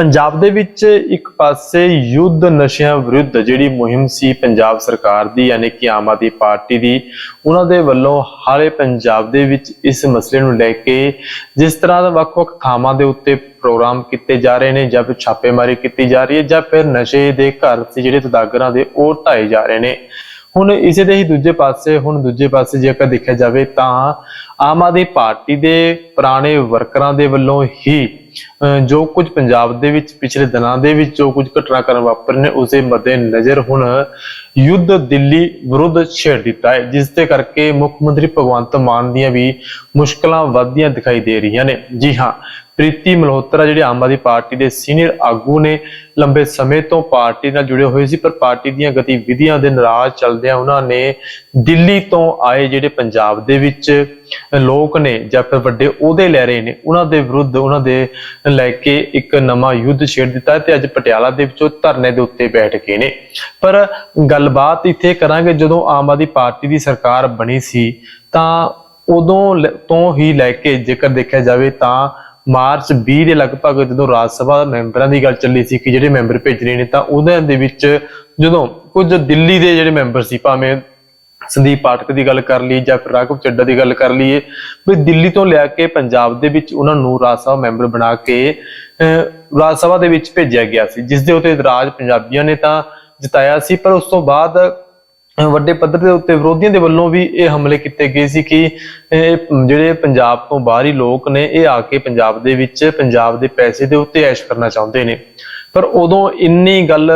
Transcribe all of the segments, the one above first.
ਪੰਜਾਬ ਦੇ ਵਿੱਚ ਇੱਕ ਪਾਸੇ ਯੁੱਧ ਨਸ਼ਿਆਂ ਵਿਰੁੱਧ ਜਿਹੜੀ ਮੁਹਿੰਮ ਸੀ ਪੰਜਾਬ ਸਰਕਾਰ ਦੀ, ਯਾਨੀ ਕਿ ਆਮ ਆਦਮੀ ਪਾਰਟੀ ਦੀ, ਉਹਨਾਂ ਦੇ ਵੱਲੋਂ ਹਾਲੇ ਪੰਜਾਬ ਦੇ ਵਿੱਚ ਇਸ ਮਸਲੇ ਨੂੰ ਲੈ ਕੇ ਜਿਸ ਤਰ੍ਹਾਂ ਦਾ ਵੱਖ-ਵੱਖ ਥਾਵਾਂ ਦੇ ਉੱਤੇ ਪ੍ਰੋਗਰਾਮ ਕੀਤੇ ਜਾ ਰਹੇ ਨੇ ਜਾਂ ਫਿਰ ਛਾਪੇਮਾਰੀ ਕੀਤੀ ਜਾ ਰਹੀ ਹੈ ਜਾਂ ਫਿਰ ਨਸ਼ੇ ਦੇ ਘਰ ਸੀ ਜਿਹੜੇ ਤਦਾਗਰਾਂ ਦੇ ਉਹ ਢਾਏ ਜਾ ਰਹੇ ਨੇ। ਹੁਣ ਇਸੇ ਦੇ ਹੀ ਦੂਜੇ ਪਾਸੇ, ਹੁਣ ਦੂਜੇ ਪਾਸੇ ਜੇਕਰ ਦੇਖਿਆ ਜਾਵੇ ਤਾਂ ਆਮ ਆਦਮੀ ਪਾਰਟੀ ਦੇ ਪੁਰਾਣੇ ਵਰਕਰਾਂ ਦੇ ਵੱਲੋਂ ਹੀ ਜੋ ਕੁਝ ਪੰਜਾਬ ਦੇ ਵਿੱਚ ਪਿਛਲੇ ਦਿਨਾਂ ਦੇ ਵਿੱਚ ਜੋ ਕੁਝ ਘਟਨਾਕ੍ਰਮ ਵਾਪਰੇ ਨੇ, ਉਸੇ ਮੱਦੇ ਨਜ਼ਰ ਹੁਣ ਯੁੱਧ ਦਿੱਲੀ ਵਿਰੁੱਧ ਛੇੜ ਦਿੱਤਾ ਹੈ, ਜਿਸ ਦੇ ਕਰਕੇ ਮੁੱਖ ਮੰਤਰੀ ਭਗਵੰਤ ਮਾਨ ਦੀਆਂ ਵੀ ਮੁਸ਼ਕਲਾਂ ਵੱਧਦੀਆਂ ਦਿਖਾਈ ਦੇ ਰਹੀਆਂ ਨੇ। ਜੀ ਹਾਂ ਪ੍ਰੀਤੀ ਮਲਹੋਤਰਾ, ਜਿਹੜੇ ਆਮ ਆਦਮੀ ਪਾਰਟੀ ਦੇ ਸੀਨੀਅਰ ਆਗੂ ਨੇ, ਲੰਬੇ ਸਮੇਂ ਤੋਂ ਪਾਰਟੀ ਨਾਲ ਜੁੜੇ ਹੋਏ ਸੀ, ਪਰ ਪਾਰਟੀ ਦੀਆਂ ਗਤੀਵਿਧੀਆਂ ਦੇ ਨਾਰਾਜ਼ ਚੱਲਦਿਆਂ ਉਹਨਾਂ ਨੇ ਦਿੱਲੀ ਤੋਂ ਆਏ ਜਿਹੜੇ ਪੰਜਾਬ ਦੇ ਵਿੱਚ ਲੋਕ ਨੇ ਜਾਂ ਫਿਰ ਵੱਡੇ ਅਹੁਦੇ ਲੈ ਰਹੇ ਨੇ, ਉਹਨਾਂ ਦੇ ਵਿਰੁੱਧ ਉਹਨਾਂ ਦੇ ਲੈ ਕੇ ਇੱਕ ਨਵਾਂ ਯੁੱਧ ਛੇੜ ਦਿੱਤਾ ਤੇ ਅੱਜ ਪਟਿਆਲਾ ਦੇ ਵਿੱਚੋਂ ਧਰਨੇ ਦੇ ਉੱਤੇ ਬੈਠ ਗਏ ਨੇ। ਪਰ ਗੱਲਬਾਤ ਇੱਥੇ ਕਰਾਂਗੇ, ਜਦੋਂ ਆਮ ਆਦਮੀ ਪਾਰਟੀ ਦੀ ਸਰਕਾਰ ਬਣੀ ਸੀ, ਤਾਂ ਉਦੋਂ ਲ- ਤੋਂ ਹੀ ਲੈ ਕੇ ਜੇਕਰ ਦੇਖਿਆ ਜਾਵੇ ਤਾਂ ਮਾਰਚ 20 ਦੇ ਲਗਭਗ ਜਦੋਂ ਰਾਜ ਸਭਾ ਮੈਂਬਰਾਂ ਦੀ ਗੱਲ ਚੱਲੀ ਸੀ ਕਿ ਜਿਹੜੇ ਮੈਂਬਰ ਭੇਜਣੇ ਨੇ ਤਾਂ ਉਹਨਾਂ ਦੇ ਵਿੱਚ ਜਦੋਂ ਕੁਝ ਦਿੱਲੀ ਦੇ ਜਿਹੜੇ ਮੈਂਬਰ ਸੀ ਭਾਵੇਂ ਸੰਦੀਪ ਪਾਠਕ ਦੀ ਗੱਲ ਕਰ ਲਈ ਜਾਂ ਫਿਰ ਰਾਘਵ ਚੱਡਾ ਦੀ ਗੱਲ ਕਰ ਲਈਏ ਵੀ ਦਿੱਲੀ ਤੋਂ ਲਿਆ ਕੇ ਪੰਜਾਬ ਦੇ ਵਿੱਚ ਉਹਨਾਂ ਨੂੰ ਰਾਜ ਸਭਾ ਮੈਂਬਰ ਬਣਾ ਕੇ ਅਹ, ਰਾਜ ਸਭਾ ਦੇ ਵਿੱਚ ਭੇਜਿਆ ਗਿਆ ਸੀ। ਜਿਸ ਦੇ ਉੱਤੇ ਇਤਰਾਜ਼ ਪੰਜਾਬੀਆਂ ਨੇ ਤਾਂ ਜਤਾਇਆ ਸੀ ਪਰ ਉਸ ਤੋਂ ਬਾਅਦ ਵੱਡੇ ਪੱਧਰ ਦੇ ਉੱਤੇ ਵਿਰੋਧੀਆਂ ਦੇ ਵੱਲੋਂ ਵੀ ਇਹ ਹਮਲੇ ਕੀਤੇ ਗਏ ਸੀ ਕਿ ਜਿਹੜੇ ਪੰਜਾਬ ਤੋਂ ਬਾਹਰੀ ਲੋਕ ਨੇ ਇਹ ਆ ਕੇ ਪੰਜਾਬ ਦੇ ਵਿੱਚ ਪੰਜਾਬ ਦੇ ਪੈਸੇ ਦੇ ਉੱਤੇ ਐਸ਼ ਕਰਨਾ ਚਾਹੁੰਦੇ ਨੇ। ਪਰ ਉਦੋਂ ਇੰਨੀ ਗੱਲ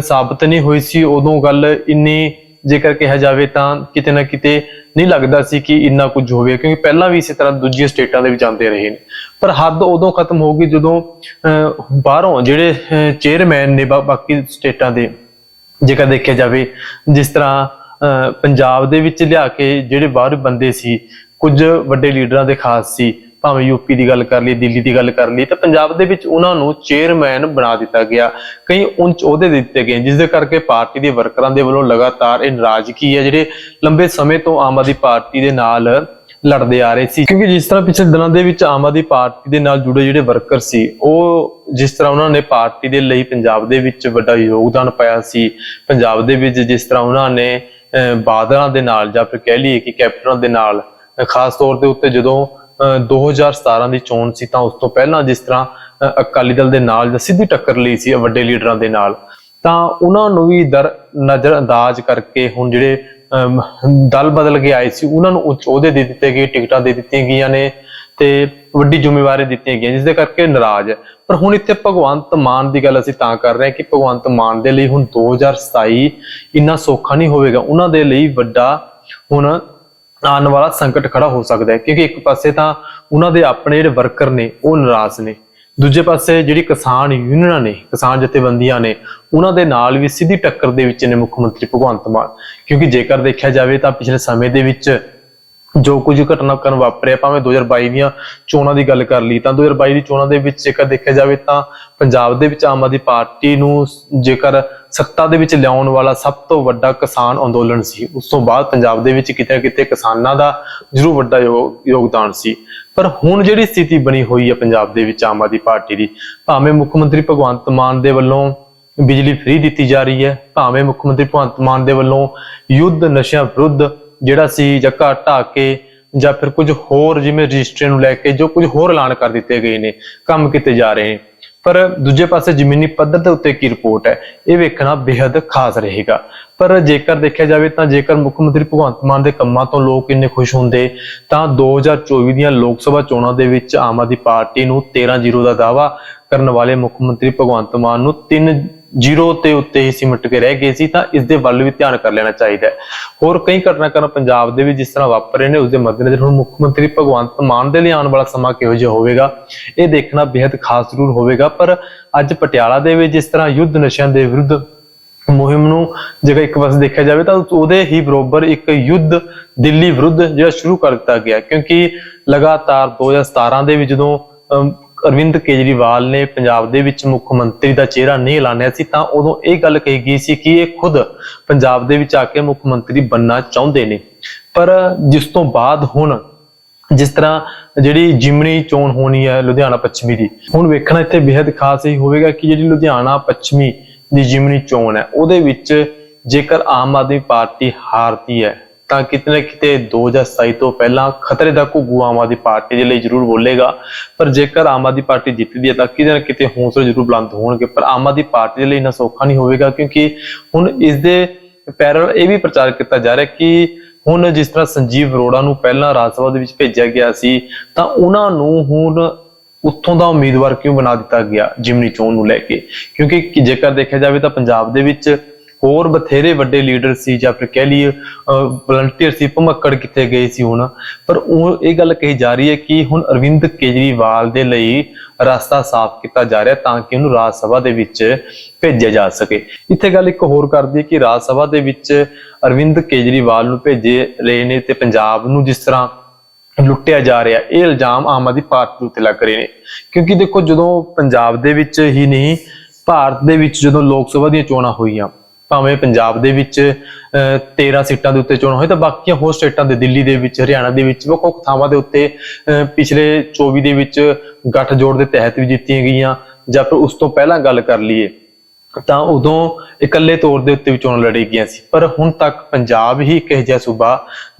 ਸਾਬਤ ਨਹੀਂ ਹੋਈ ਸੀ ਉਦੋਂ ਗੱਲ ਇੰਨੀ ਜੇਕਰ ਕਿਹਾ ਜਾਵੇ ਤਾਂ ਕਿਤੇ ਨਾ ਕਿਤੇ ਨਹੀਂ ਲੱਗਦਾ ਸੀ ਕਿ ਇੰਨਾ ਕੁਝ ਹੋਵੇ ਕਿਉਂਕਿ ਪਹਿਲਾਂ ਵੀ ਇਸੇ ਤਰ੍ਹਾਂ ਦੂਜੀਆਂ ਸਟੇਟਾਂ ਦੇ ਵਿੱਚ ਜਾਂਦੇ ਰਹੇ ਨੇ। ਪਰ ਹੱਦ ਉਦੋਂ ਖਤਮ ਹੋ ਗਈ ਜਦੋਂ ਅਹ, ਬਾਹਰੋਂ ਜਿਹੜੇ ਚੇਅਰਮੈਨ ਨੇ ਬਾ- ਬਾਕੀ ਸਟੇਟਾਂ ਦੇ ਜੇਕਰ ਦੇਖਿਆ ਜਾਵੇ ਜਿਸ ਤਰ੍ਹਾਂ ਅਹ, ਪੰਜਾਬ ਦੇ ਵਿੱਚ ਲਿਆ ਕੇ ਜਿਹੜੇ ਬਾਹਰ ਬੰਦੇ ਸੀ ਕੁਝ ਵੱਡੇ ਲੀਡਰਾਂ ਦੇ ਖਾਸ ਸੀ ਭਾਵੇਂ ਯੂਪੀ ਦੀ ਗੱਲ ਕਰ ਲਈ ਦਿੱਲੀ ਦੀ ਗੱਲ ਕਰ ਲਈ ਤਾਂ ਪੰਜਾਬ ਦੇ ਵਿੱਚ ਉਹਨਾਂ ਨੂੰ ਚੇਅਰਮੈਨ ਬਣਾ ਦਿੱਤਾ ਗਿਆ। ਕਈ ਉੱਚ ਅਹੁਦੇ ਦਿੱਤੇ ਗਏ ਜਿਸ ਦੇ ਕਰਕੇ ਪਾਰਟੀ ਦੇ ਵਰਕਰਾਂ ਦੇ ਵੱਲੋਂ ਲਗਾਤਾਰ ਇਹ ਨਾਰਾਜ਼ਗੀ ਹੈ ਜਿਹੜੇ ਲੰਬੇ ਸਮੇਂ ਤੋਂ ਆਮ ਆਦਮੀ ਪਾਰਟੀ ਦੇ ਨਾਲ ਲੜਦੇ ਆ ਰਹੇ ਸੀ। ਕਿਉਂਕਿ ਜਿਸ ਤਰ੍ਹਾਂ ਪਿਛਲੇ ਦਿਨਾਂ ਦੇ ਵਿੱਚ ਆਮ ਆਦਮੀ ਪਾਰਟੀ ਦੇ ਨਾਲ ਜੁੜੇ ਜਿਹੜੇ ਵਰਕਰ ਸੀ ਉਹ ਜਿਸ ਤਰ੍ਹਾਂ ਉਹਨਾਂ ਨੇ ਪਾਰਟੀ ਦੇ ਲਈ ਪੰਜਾਬ ਦੇ ਵਿੱਚ ਵੱਡਾ ਯੋਗਦਾਨ ਪਾਇਆ ਸੀ ਪੰਜਾਬ ਦੇ ਵਿੱਚ ਜਿਸ ਤਰ੍ਹਾਂ ਉਹਨਾਂ ਨੇ ਬਾਦਲਾਂ ਦੇ ਨਾਲ ਜਾਂ ਫਿਰ ਕਹਿ ਲਈਏ ਕਿ ਕੈਪਟਨਾਂ ਦੇ ਨਾਲ ਖਾਸ ਤੌਰ ਦੇ ਉੱਤੇ ਜਦੋਂ ਅਹ, 2017 ਦੀ ਚੋਣ ਸੀ ਤਾਂ ਉਸ ਤੋਂ ਪਹਿਲਾਂ ਜਿਸ ਤਰ੍ਹਾਂ ਅਕਾਲੀ ਦਲ ਦੇ ਨਾਲ ਜਾਂ ਸਿੱਧੀ ਟੱਕਰ ਲਈ ਸੀ ਵੱਡੇ ਲੀਡਰਾਂ ਦੇ ਨਾਲ ਤਾਂ ਉਹਨਾਂ ਨੂੰ ਵੀ ਦਰ ਨਜ਼ਰ ਅੰਦਾਜ਼ ਕਰਕੇ ਹੁਣ ਜਿਹੜੇ ਦਲ ਬਦਲ ਕੇ ਆਏ ਸੀ, ਉਹਨਾਂ ਨੂੰ ਉੱਚ ਅਹੁਦੇ ਦੇ ਦਿੱਤੇ ਗਏ, ਟਿਕਟਾਂ ਦੇ ਦਿੱਤੀਆਂ ਗਈਆਂ ਨੇ ਤੇ ਵੱਡੀ ਜ਼ਿੰਮੇਵਾਰੀ ਦਿੱਤੀਆਂ ਗਈਆਂ, ਜਿਸ ਦੇ ਕਰਕੇ ਨਾਰਾਜ਼ ਹੈ। ਪਰ ਹੁਣ ਇੱਥੇ ਭਗਵੰਤ ਮਾਨ ਦੀ ਗੱਲ ਅਸੀਂ ਤਾਂ ਕਰ ਰਹੇ ਹਾਂ ਕਿ ਭਗਵੰਤ ਮਾਨ ਦੇ ਲਈ ਹੁਣ 2027 ਇੰਨਾ ਸੌਖਾ ਨਹੀਂ ਹੋਵੇਗਾ। ਉਹਨਾਂ ਦੇ ਲਈ ਵੱਡਾ ਹੁਣ ਆਉਣ ਵਾਲਾ ਸੰਕਟ ਖੜਾ ਹੋ ਸਕਦਾ ਹੈ, ਕਿਉਂਕਿ ਇੱਕ ਪਾਸੇ ਤਾਂ ਉਹਨਾਂ ਦੇ ਆਪਣੇ ਜਿਹੜੇ ਵਰਕਰ ਨੇ, ਉਹ ਨਾਰਾਜ਼ ਨੇ। ਦੂਜੇ ਪਾਸੇ ਜਿਹੜੀ ਕਿਸਾਨ ਯੂਨੀਅਨਾਂ ਨੇ, ਕਿਸਾਨ ਜਥੇਬੰਦੀਆਂ ਨੇ, ਉਹਨਾਂ ਦੇ ਨਾਲ ਵੀ ਸਿੱਧੀ ਟੱਕਰ ਦੇ ਵਿੱਚ ਨੇ ਮੁੱਖ ਮੰਤਰੀ ਭਗਵੰਤ ਮਾਨ। ਕਿਉਂਕਿ ਜੇਕਰ ਦੇਖਿਆ ਜਾਵੇ ਤਾਂ ਪਿਛਲੇ ਸਮੇਂ ਦੇ ਵਿੱਚ ਜੋ ਕੁਝ ਕਰਨ ਵਾਪਰਿਆ, ਭਾਵੇਂ 2022 ਦੀਆਂ ਚੋਣਾਂ ਦੀ ਗੱਲ ਕਰ ਲਈ, ਤਾਂ 2022 ਦੀ ਚੋਣਾਂ ਦੇ ਵਿੱਚ ਜੇਕਰ ਦੇਖਿਆ ਜਾਵੇ ਤਾਂ ਪੰਜਾਬ ਦੇ ਵਿੱਚ ਆਮ ਆਦਮੀ ਪਾਰਟੀ ਨੂੰ ਜੇਕਰ ਸੱਤਾ ਦੇ ਵਿੱਚ ਲਿਆਉਣ ਵਾਲਾ ਸਭ ਤੋਂ ਵੱਡਾ ਕਿਸਾਨ ਅੰਦੋਲਨ ਸੀ, ਉਸ ਤੋਂ ਬਾਅਦ ਪੰਜਾਬ ਦੇ ਵਿੱਚ ਕਿਤੇ ਨਾ ਕਿਤੇ ਕਿਸਾਨਾਂ ਦਾ ਜ਼ਰੂਰ ਵੱਡਾ ਯੋਗ- ਯੋਗਦਾਨ ਸੀ। ਪਰ ਹੁਣ ਜਿਹੜੀ ਸਥਿਤੀ ਬਣੀ ਹੋਈ ਹੈ ਪੰਜਾਬ ਦੇ ਵਿੱਚ ਆਮ ਆਦਮੀ ਪਾਰਟੀ ਦੀ, ਭਾਵੇਂ ਮੁੱਖ ਮੰਤਰੀ ਭਗਵੰਤ ਮਾਨ ਦੇ ਵੱਲੋਂ ਬਿਜਲੀ ਫ੍ਰੀ ਦਿੱਤੀ ਜਾ ਰਹੀ ਹੈ, ਭਾਵੇਂ ਮੁੱਖ ਮੰਤਰੀ ਭਗਵੰਤ ਮਾਨ ਦੇ ਵੱਲੋਂ ਯੁੱਧ ਨਸ਼ਿਆਂ ਵਿਰੁੱਧ ਜਿਹੜਾ ਸੀ ਜੱਕਾ ਢਾ ਕੇ ਜਾਂ ਫਿਰ ਕੁਝ ਹੋਰ ਜਿਵੇਂ ਰਜਿਸਟਰੀ ਨੂੰ ਲੈ ਕੇ ਜੋ ਕੁਝ ਹੋਰ ਐਲਾਨ ਕਰ ਦਿੱਤੇ ਗਏ ਨੇ, ਕੰਮ ਕੀਤੇ ਜਾ ਰਹੇ ਨੇ। ਪਰ ਦੂਜੇ ਪਾਸੇ ਜ਼ਮੀਨੀ ਪੱਧਰ ਦੇ ਉੱਤੇ ਕੀ ਰਿਪੋਰਟ ਹੈ? ਇਹ ਵੇਖਣਾ ਬੇहद ਖਾਸ ਰਹੇਗਾ। ਪਰ ਜੇਕਰ ਦੇਖਿਆ ਜਾਵੇ ਤਾਂ ਜੇਕਰ ਮੁੱਖ ਮੰਤਰੀ ਭਗਵੰਤ ਮਾਨ ਦੇ ਕੰਮਾਂ ਤੋਂ ਲੋਕ ਇੰਨੇ ਖੁਸ਼ ਹੁੰਦੇ, ਤਾਂ 2024 ਦੀਆਂ ਲੋਕ ਸਭਾ ਚੋਣਾਂ ਦੇ ਵਿੱਚ ਆਮ ਆਦਮੀ ਪਾਰਟੀ ਨੂੰ 13-0 ਦਾ ਦਾਅਵਾ ਕਰਨ ਵਾਲੇ ਮੁੱਖ ਮੰਤਰੀ ਭਗਵੰਤ ਮਾਨ ਨੂੰ 3-0 ਤੇ ਉੱਤੇ ਹੀ ਸਿਮਟ ਕੇ ਰਹਿ ਗਏ ਸੀ ਤਾਂ ਇਸ ਦੇ ਵੱਲ ਵੀ ਧਿਆਨ ਕਰ ਲੈਣਾ ਚਾਹੀਦਾ ਹੈ। ਹੋਰ ਕਈ ਘਟਨਾਕ੍ਰਮ ਪੰਜਾਬ ਦੇ ਵਿੱਚ ਜਿਸ ਤਰ੍ਹਾਂ ਵਾਪਰੇ ਨੇ ਉਸ ਦੇ ਮੱਦੇਨਜ਼ਰ ਹੁਣ ਮੁੱਖ ਮੰਤਰੀ ਭਗਵੰਤ ਮਾਨ ਦੇ ਲਈ ਆਉਣ ਵਾਲਾ ਸਮਾਂ ਕਿਹੋ ਜਿਹਾ ਹੋਵੇਗਾ ਇਹ ਦੇਖਣਾ ਬੇहद ਖਾਸ ਜ਼ਰੂਰ ਹੋਵੇਗਾ ਪਰ ਅੱਜ ਪਟਿਆਲਾ ਦੇ ਵਿੱਚ ਜਿਸ ਤਰ੍ਹਾਂ ਯੁੱਧ ਨਸ਼ਿਆਂ ਦੇ ਵਿਰੁੱਧ ਮੁਹਿੰਮ ਨੂੰ ਜੇਕਰ ਇੱਕ ਪਾਸੇ ਦੇਖਿਆ ਜਾਵੇ ਤਾਂ ਉਹਦੇ ਹੀ ਬਰੋਬਰ ਇੱਕ ਯੁੱਧ ਦਿੱਲੀ ਵਿਰੁੱਧ ਜਿਹੜਾ ਸ਼ੁਰੂ ਕਰ ਦਿੱਤਾ ਗਿਆ ਕਿਉਂਕਿ ਲਗਾਤਾਰ 2017 ਦੇ ਵਿੱਚ ਜਦੋਂ ਅਮ, ਅਰਵਿੰਦ ਕੇਜਰੀਵਾਲ ਨੇ ਪੰਜਾਬ ਦੇ ਵਿੱਚ ਮੁੱਖ ਮੰਤਰੀ ਦਾ ਚਿਹਰਾ ਨਹੀਂ ਐਲਾਨਿਆ ਸੀ, ਤਾਂ ਉਦੋਂ ਇਹ ਗੱਲ ਕਹੀ ਗਈ ਸੀ ਕਿ ਇਹ ਖੁਦ ਪੰਜਾਬ ਦੇ ਵਿੱਚ ਆ ਕੇ ਮੁੱਖ ਮੰਤਰੀ ਬੰਨਾ ਚਾਹੁੰਦੇ ਨੇ। ਪਰ ਜਿਸ ਤੋਂ ਬਾਅਦ ਹੁਣ ਜਿਸ ਤਰ੍ਹਾਂ ਜਿਹੜੀ ਜਿਮਨੀ ਚੋਣ ਹੋਣੀ ਹੈ ਲੁਧਿਆਣਾ ਪੱਛਮੀ ਦੀ, ਹੁਣ ਵੇਖਣਾ ਇੱਥੇ ਬੇहद ਖਾਸ ਇਹ ਹੋਵੇਗਾ ਕਿ ਜਿਹੜੀ ਲੁਧਿਆਣਾ ਪੱਛਮੀ ਦੀ ਜਿਮਨੀ ਚੋਣ ਹੈ, ਉਹਦੇ ਵਿੱਚ ਜੇਕਰ ਆਮ ਆਦਮੀ ਪਾਰਟੀ ਹਾਰਦੀ ਹੈ ਤਾਂ ਕਿਤੇ ਨਾ ਕਿਤੇ 2027 ਤੋਂ ਪਹਿਲਾਂ ਖਤਰੇ ਦਾ ਘੁੱਗੂ ਆਮ ਆਦਮੀ ਪਾਰਟੀ ਦੇ ਲਈ ਜ਼ਰੂਰ ਬੋਲੇਗਾ। ਪਰ ਜੇਕਰ ਆਮ ਆਦਮੀ ਪਾਰਟੀ ਜਿੱਤਦੀ ਹੈ ਤਾਂ ਕਿਤੇ ਨਾ ਕਿਤੇ ਹੌਸਲੇ ਜ਼ਰੂਰ ਬੁਲੰਦ ਹੋਣਗੇ। ਪਰ ਆਮ ਆਦਮੀ ਪਾਰਟੀ ਦੇ ਲਈ ਇੰਨਾ ਸੌਖਾ ਨਹੀਂ ਹੋਵੇਗਾ ਕਿਉਂਕਿ ਹੁਣ ਇਸ ਦੇ ਪੈਰਲ ਇਹ ਵੀ ਪ੍ਰਚਾਰ ਕੀਤਾ ਜਾ ਰਿਹਾ ਕਿ ਹੁਣ ਜਿਸ ਤਰ੍ਹਾਂ ਸੰਜੀਵ ਅਰੋੜਾ ਨੂੰ ਪਹਿਲਾਂ ਰਾਜ ਸਭਾ ਦੇ ਵਿੱਚ ਭੇਜਿਆ ਗਿਆ ਸੀ, ਤਾਂ ਉਹਨਾਂ ਨੂੰ ਹੁਣ ਉੱਥੋਂ ਦਾ ਉਮੀਦਵਾਰ ਕਿਉਂ ਬਣਾ ਦਿੱਤਾ ਗਿਆ ਜਿਮਨੀ ਚੋਣ ਨੂੰ ਲੈ ਕੇ? ਕਿਉਂਕਿ ਜੇਕਰ ਦੇਖਿਆ ਜਾਵੇ ਤਾਂ ਪੰਜਾਬ ਦੇ ਵਿੱਚ ਹੋਰ ਬਥੇਰੇ ਵੱਡੇ ਲੀਡਰ ਸੀ ਜਾਂ ਫਿਰ ਕਹਿ ਲਈਏ ਵਲੰਟੀਅਰ ਸੀ, ਭਮੱਕੜ ਕਿੱਥੇ ਗਏ ਸੀ ਹੁਣ। ਪਰ ਉਹ ਇਹ ਗੱਲ ਕਹੀ ਜਾ ਰਹੀ ਹੈ ਕਿ ਹੁਣ ਅਰਵਿੰਦ ਕੇਜਰੀਵਾਲ ਦੇ ਲਈ ਰਸਤਾ ਸਾਫ਼ ਕੀਤਾ ਜਾ ਰਿਹਾ ਤਾਂ ਕਿ ਉਹਨੂੰ ਰਾਜ ਸਭਾ ਦੇ ਵਿੱਚ ਭੇਜਿਆ ਜਾ ਸਕੇ। ਇੱਥੇ ਗੱਲ ਇੱਕ ਹੋਰ ਕਰਦੀ ਹੈ ਕਿ ਰਾਜ ਸਭਾ ਦੇ ਵਿੱਚ ਅਰਵਿੰਦ ਕੇਜਰੀਵਾਲ ਨੂੰ ਭੇਜੇ ਰਹੇ ਨੇ ਤੇ ਪੰਜਾਬ ਨੂੰ ਜਿਸ ਤਰ੍ਹਾਂ ਲੁੱਟਿਆ ਜਾ ਰਿਹਾ, ਇਹ ਇਲਜ਼ਾਮ ਆਮ ਆਦਮੀ ਪਾਰਟੀ ਉੱਤੇ ਲੱਗ ਰਹੇ ਨੇ। ਕਿਉਂਕਿ ਦੇਖੋ ਜਦੋਂ ਪੰਜਾਬ ਦੇ ਵਿੱਚ ਹੀ ਨਹੀਂ, ਭਾਰਤ ਦੇ ਵਿੱਚ ਜਦੋਂ ਲੋਕ ਸਭਾ ਦੀਆਂ ਚੋਣਾਂ ਹੋਈਆਂ ਭਾਵੇਂ ਪੰਜਾਬ ਦੇ ਵਿੱਚ ਅਹ, 13 ਸੀਟਾਂ ਦੇ ਉੱਤੇ ਚੋਣ ਹੋਈ ਤਾਂ ਬਾਕੀਆਂ ਹੋਰ ਸਟੇਟਾਂ ਦੇ ਦਿੱਲੀ ਦੇ ਵਿੱਚ ਹਰਿਆਣਾ ਦੇ ਵਿੱਚ ਵੱਖ ਵੱਖ ਥਾਵਾਂ ਦੇ ਉੱਤੇ ਅਹ, ਪਿਛਲੇ 24 ਦੇ ਵਿੱਚ ਗੱਠਜੋੜ ਦੇ ਤਹਿਤ ਵੀ ਜਿੱਤੀਆਂ ਗਈਆਂ ਜਾਂ ਫਿਰ ਉਸ ਤੋਂ ਪਹਿਲਾਂ ਗੱਲ ਕਰ ਲਈਏ ਤਾਂ ਉਦੋਂ ਇਕੱਲੇ ਤੌਰ ਦੇ ਉੱਤੇ ਵੀ ਚੋਣ ਲੜੀ ਗਈਆਂ ਸੀ। ਪਰ ਹੁਣ ਤੱਕ ਪੰਜਾਬ ਹੀ ਇੱਕ ਅਜਿਹਾ ਸੂਬਾ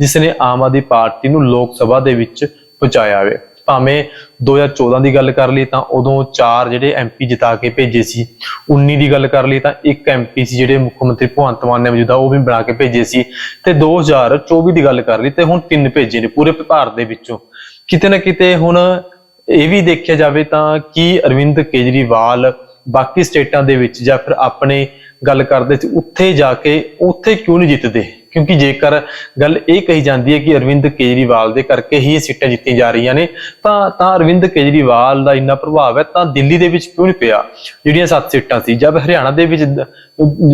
ਜਿਸ ਨੇ ਆਮ ਆਦਮੀ ਪਾਰਟੀ ਨੂੰ ਲੋਕ ਸਭਾ ਦੇ ਵਿੱਚ ਪਹੁੰਚਾਇਆ ਹੋਵੇ ਭਾਵੇਂ 2014 ਦੀ ਗੱਲ ਕਰ ਲਈ ਤਾਂ ਉਦੋਂ ਚਾਰ ਜਿਹੜੇ ਐਮਪੀ ਜਿਤਾ ਕੇ ਭੇਜੇ ਸੀ 19 ਦੀ ਗੱਲ ਕਰ ਲਈ ਤਾਂ ਇੱਕ ਐਮਪੀ ਸੀ ਜਿਹੜੇ ਮੁੱਖ ਮੰਤਰੀ ਭਗਵੰਤ ਮਾਨ ਨੇ ਮੌਜੂਦਾ ਉਹ ਵੀ ਬਣਾ ਕੇ ਭੇਜੇ ਸੀ ਤੇ 2024 ਦੀ ਗੱਲ ਕਰ ਲਈ ਤੇ ਹੁਣ ਤਿੰਨ ਭੇਜੇ ਨੇ ਪੂਰੇ ਭਾਰਤ ਦੇ ਵਿੱਚੋਂ। ਕਿਤੇ ਨਾ ਕਿਤੇ ਹੁਣ ਇਹ ਵੀ ਦੇਖਿਆ ਜਾਵੇ ਤਾਂ ਕਿ ਅਰਵਿੰਦ ਕੇਜਰੀਵਾਲ ਬਾਕੀ ਸਟੇਟਾਂ ਦੇ ਵਿੱਚ ਜਾਂ ਫਿਰ ਆਪਣੇ ਗੱਲ ਕਰਦੇ ਸੀ, ਉੱਥੇ ਜਾ ਕੇ ਉੱਥੇ ਕਿਉਂ ਨਹੀਂ ਜਿੱਤਦੇ? ਕਿਉਂਕਿ ਜੇਕਰ ਗੱਲ ਇਹ ਕਹੀ ਜਾਂਦੀ ਹੈ ਕਿ ਅਰਵਿੰਦ ਕੇਜਰੀਵਾਲ ਦੇ ਕਰਕੇ ਹੀ ਇਹ ਸੀਟਾਂ ਜਿੱਤੀਆਂ ਜਾ ਰਹੀਆਂ ਨੇ, ਤਾਂ ਤਾਂ ਅਰਵਿੰਦ ਕੇਜਰੀਵਾਲ ਦਾ ਇੰਨਾ ਪ੍ਰਭਾਵ ਹੈ, ਤਾਂ ਦਿੱਲੀ ਦੇ ਵਿੱਚ ਕਿਉਂ ਨਹੀਂ ਪਿਆ? ਜਿਹੜੀਆਂ ਸੱਤ ਸੀਟਾਂ ਸੀ, ਜਦ ਹਰਿਆਣਾ ਦੇ ਵਿੱਚ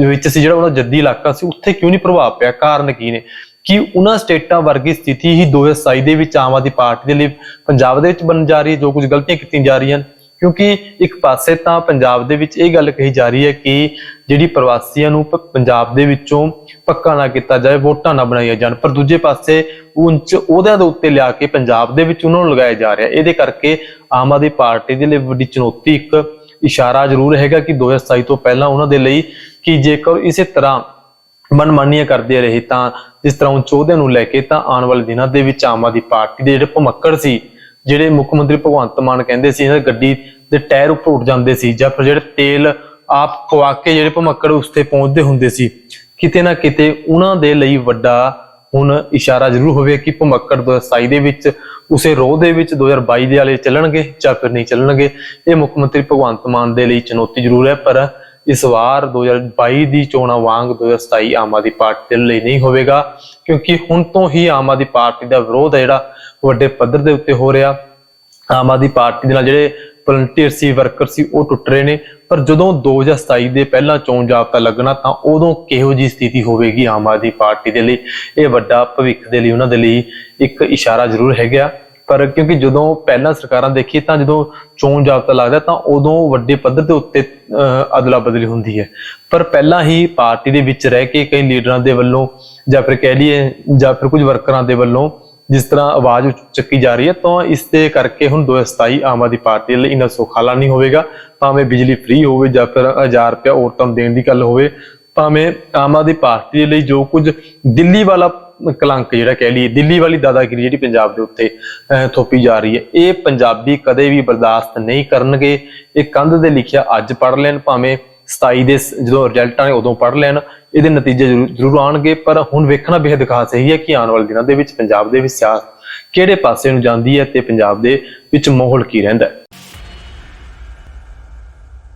ਵਿੱਚ ਸੀ ਜਿਹੜਾ ਉਹਨਾਂ ਦਾ ਜੱਦੀ ਇਲਾਕਾ ਸੀ, ਉੱਥੇ ਕਿਉਂ ਨਹੀਂ ਪ੍ਰਭਾਵ ਪਿਆ? ਕਾਰਨ ਕੀ ਨੇ? ਕਿ ਉਹਨਾਂ ਸਟੇਟਾਂ ਵਰਗੀ ਸਥਿਤੀ ਹੀ 2027 ਦੇ ਵਿੱਚ ਆਮ ਆਦਮੀ ਪਾਰਟੀ ਦੇ ਲਈ ਪੰਜਾਬ ਦੇ ਵਿੱਚ ਬਣ ਜਾ ਰਹੀ ਹੈ, ਜੋ ਕੁਝ ਗਲਤੀਆਂ ਕੀਤੀਆਂ ਜਾ ਰਹੀਆਂ ਹਨ ਕਿਉਂਕਿ ਇੱਕ ਪਾਸੇ ਤਾਂ ਪੰਜਾਬ ਦੇ ਵਿੱਚ ਇਹ ਗੱਲ ਕਹੀ ਜਾ ਰਹੀ ਹੈ ਕਿ ਜਿਹੜੀ ਪ੍ਰਵਾਸੀਆਂ ਨੂੰ ਪੰਜਾਬ ਦੇ ਵਿੱਚੋਂ ਪੱਕਾ ਨਾ ਕੀਤਾ ਜਾਏ, ਵੋਟਾਂ ਨਾ ਬਣਾਈਆਂ ਜਾਣ, ਪਰ ਦੂਜੇ ਪਾਸੇ ਉੱਚ ਉਹਦਿਆਂ ਦੇ ਉੱਤੇ ਲਿਆ ਕੇ ਪੰਜਾਬ ਦੇ ਵਿੱਚ ਉਹਨਾਂ ਨੂੰ ਲਗਾਇਆ ਜਾ ਰਿਹਾ। ਇਹਦੇ ਕਰਕੇ ਆਮ ਆਦਮੀ ਪਾਰਟੀ ਦੇ ਲਈ ਵੱਡੀ ਚੁਣੌਤੀ ਇੱਕ ਇਸ਼ਾਰਾ ਜ਼ਰੂਰ ਹੈਗਾ ਕਿ 2027 ਤੋਂ ਪਹਿਲਾਂ ਉਹਨਾਂ ਦੇ ਲਈ ਕਿ ਜੇਕਰ ਇਸੇ ਤਰ੍ਹਾਂ ਮਨਮਾਨੀਆਂ ਕਰਦੇ ਰਹੇ ਤਾਂ, ਜਿਸ ਤਰ੍ਹਾਂ ਉੱਚ ਅਹੁਦਿਆਂ ਨੂੰ ਲੈ ਕੇ ਤਾਂ ਆਉਣ ਵਾਲੇ ਦਿਨਾਂ ਦੇ ਵਿੱਚ ਆਮ ਆਦਮੀ ਪਾਰਟੀ ਦੇ ਜਿਹੜੇ ਭਮੱਕੜ ਸੀ ਜਿਹੜੇ ਮੁੱਖ ਮੰਤਰੀ ਭਗਵੰਤ ਮਾਨ ਕਹਿੰਦੇ ਸੀ, ਇਹਨਾਂ ਗੱਡੀ ਦੇ ਟਾਇਰ ਉੱਪਰ ਉੱਡ ਜਾਂਦੇ ਸੀ ਜਾਂ ਫਿਰ ਜਿਹੜੇ ਤੇਲ ਆਪ ਖਵਾ ਕੇ ਜਿਹੜੇ ਭਮੱਕੜ ਉਸ ਤੇ ਪਹੁੰਚਦੇ ਹੁੰਦੇ ਸੀ, ਕਿਤੇ ਨਾ ਕਿਤੇ ਉਹਨਾਂ ਦੇ ਲਈ ਵੱਡਾ ਹੁਣ ਇਸ਼ਾਰਾ ਜ਼ਰੂਰ ਹੋਵੇ ਕਿ ਭਮੱਕੜ 2027 ਦੇ ਵਿੱਚ ਉਸੇ ਰੋਹ ਦੇ ਵਿੱਚ 2022 ਦੇ ਵਾਲੇ ਚੱਲਣਗੇ ਜਾਂ ਫਿਰ ਨਹੀਂ ਚੱਲਣਗੇ, ਇਹ ਮੁੱਖ ਮੰਤਰੀ ਭਗਵੰਤ ਮਾਨ ਦੇ ਲਈ ਚੁਣੌਤੀ ਜ਼ਰੂਰ ਹੈ, ਪਰ ਇਸ ਵਾਰ 2022 ਦੀ ਚੋਣਾਂ ਵਾਂਗ 2027 ਆਮ ਆਦਮੀ ਪਾਰਟੀ ਦੇ ਲਈ ਨਹੀਂ ਹੋਵੇਗਾ, ਕਿਉਂਕਿ ਹੁਣ ਤੋਂ ਹੀ ਆਮ ਆਦਮੀ ਪਾਰਟੀ ਦਾ ਵਿਰੋਧ ਹੈ ਜਿਹੜਾ ਵੱਡੇ ਪੱਧਰ ਦੇ ਉੱਤੇ ਹੋ ਰਿਹਾ। ਆਮ ਆਦਮੀ ਪਾਰਟੀ ਦੇ ਨਾਲ ਜਿਹੜੇ ਵਲੰਟੀਅਰ ਸੀ ਵਰਕਰ ਸੀ, ਉਹ ਟੁੱਟ ਰਹੇ ਨੇ। ਪਰ ਜਦੋਂ 2027 ਦੇ ਪਹਿਲਾਂ ਚੋਣ ਜਾਬਤਾ ਲੱਗਣਾ, ਤਾਂ ਉਦੋਂ ਕਿਹੋ ਜੀ ਸਥਿਤੀ ਹੋਵੇਗੀ ਆਮ ਆਦਮੀ ਪਾਰਟੀ ਦੇ ਲਈ? ਇਹ ਵੱਡਾ ਭਵਿੱਖ ਦੇ ਲਈ, ਉਹਨਾਂ ਦੇ ਲਈ ਇੱਕ ਇਸ਼ਾਰਾ ਜ਼ਰੂਰ ਹੈਗਾ। ਪਰ ਕਿਉਂਕਿ ਜਦੋਂ ਪਹਿਲਾਂ ਸਰਕਾਰਾਂ ਦੇਖੀ ਤਾਂ ਜਦੋਂ ਚੋਣ ਜਾਬਤਾ ਲੱਗਦਾ, ਤਾਂ ਉਦੋਂ ਵੱਡੇ ਪੱਧਰ ਦੇ ਉੱਤੇ ਅਦਲਾ ਬਦਲੀ ਹੁੰਦੀ ਹੈ। ਪਰ ਪਹਿਲਾਂ ਹੀ ਪਾਰਟੀ ਦੇ ਵਿੱਚ ਰਹਿ ਕੇ ਕਈ ਲੀਡਰਾਂ ਦੇ ਵੱਲੋਂ ਜਾਂ ਫਿਰ ਕਹਿ ਲਈਏ ਜਾਂ ਫਿਰ ਕੁਝ ਵਰਕਰਾਂ ਦੇ ਵੱਲੋਂ ਜਿਸ ਤਰ੍ਹਾਂ ਆਵਾਜ਼ ਚੱਕੀ ਜਾ ਰਹੀ ਹੈ ਤਾਂ ਇਸ ਦੇ ਕਰਕੇ ਹੁਣ 2027 ਆਮ ਆਦਮੀ ਪਾਰਟੀ ਲਈ ਇੰਨਾ ਸੁਖਾਲਾ ਨਹੀਂ ਹੋਵੇਗਾ। ਭਾਵੇਂ ਬਿਜਲੀ ਫ੍ਰੀ ਹੋਵੇ ਜਾਂ ਫਿਰ 1000 ਰੁਪਇਆ ਔਰਤਾਂ ਨੂੰ ਦੇਣ ਦੀ ਗੱਲ ਹੋਵੇ ਭਾਵੇਂ ਆਮ ਆਦਮੀ ਪਾਰਟੀ ਦੇ ਲਈ ਜੋ ਕੁਝ ਦਿੱਲੀ ਵਾਲਾ ਕਲੰਕ ਜਿਹੜਾ ਕਹਿ ਲਈਏ ਦਿੱਲੀ ਵਾਲੀ ਦਾਦਾਗਿਰੀ ਜਿਹੜੀ ਪੰਜਾਬ ਦੇ ਉੱਤੇ ਅਹ, ਥੋਪੀ ਜਾ ਰਹੀ ਹੈ ਇਹ ਪੰਜਾਬੀ ਕਦੇ ਵੀ ਬਰਦਾਸ਼ਤ ਨਹੀਂ ਕਰਨਗੇ। ਇਹ ਕੰਧ ਦੇ ਲਿਖਿਆ ਅੱਜ ਪੜ ਲੈਣ ਭਾਵੇਂ 27 ਦੇ ਜਦੋਂ ਰਿਜ਼ਲਟ ਆਣੇ ਉਦੋਂ ਪੜ ਲੈਣ। ਇਹਦੇ ਨਤੀਜੇ ਜ਼ਰੂਰ- ਜ਼ਰੂਰ ਆਉਣਗੇ, ਪਰ ਹੁਣ ਵੇਖਣਾ ਬੇहद ਖਾਸ ਇਹੀ ਹੈ ਕਿ ਆਉਣ ਵਾਲੇ ਦਿਨਾਂ ਦੇ ਵਿੱਚ ਪੰਜਾਬ ਦੇ ਵਿੱਚ ਸਿਆਸਤ ਕਿਹੜੇ ਪਾਸੇ ਨੂੰ ਜਾਂਦੀ ਹੈ ਤੇ ਪੰਜਾਬ ਦੇ ਵਿੱਚ ਮਾਹੌਲ ਕੀ ਰਹਿੰਦਾ ਹੈ।